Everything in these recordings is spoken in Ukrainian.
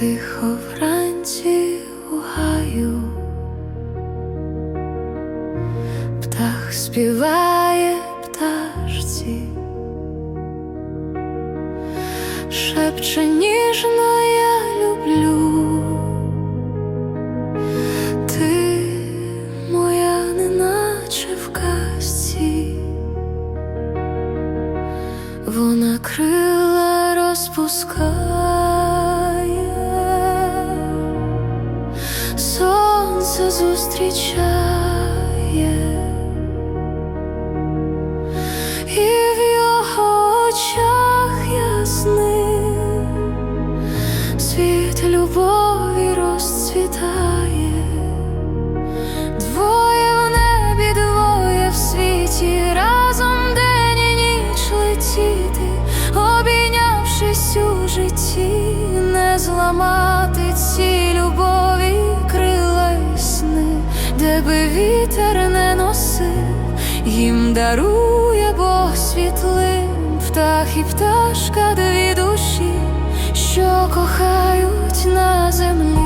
тихо вранці у гаю, птах співає пташці, шепче ніжно я люблю, ти моя, неначе в казці. Вона крила розпускає, зустрічає, і в його очах ясних світ любові розцвітає. Двоє в небі, двоє в світі, разом день і ніч летіти, обійнявшись у житті, не зламати би вітер не носив, їм дарує Бог світлим, птах і пташка дві душі, що кохають на землі.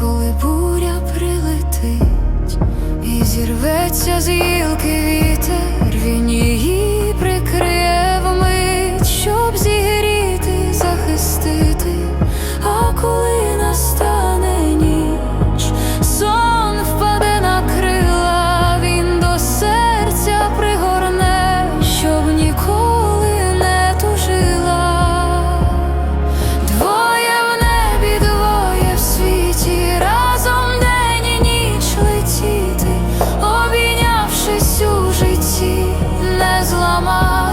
Коли буря прилетить і зірветься з гілки не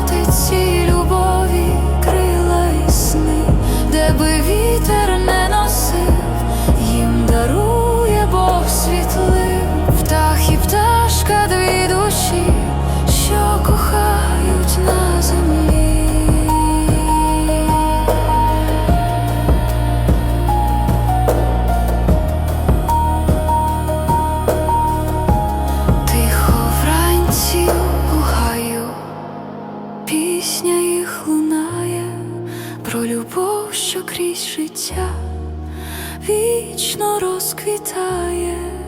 про любов, що крізь життя вічно розквітає.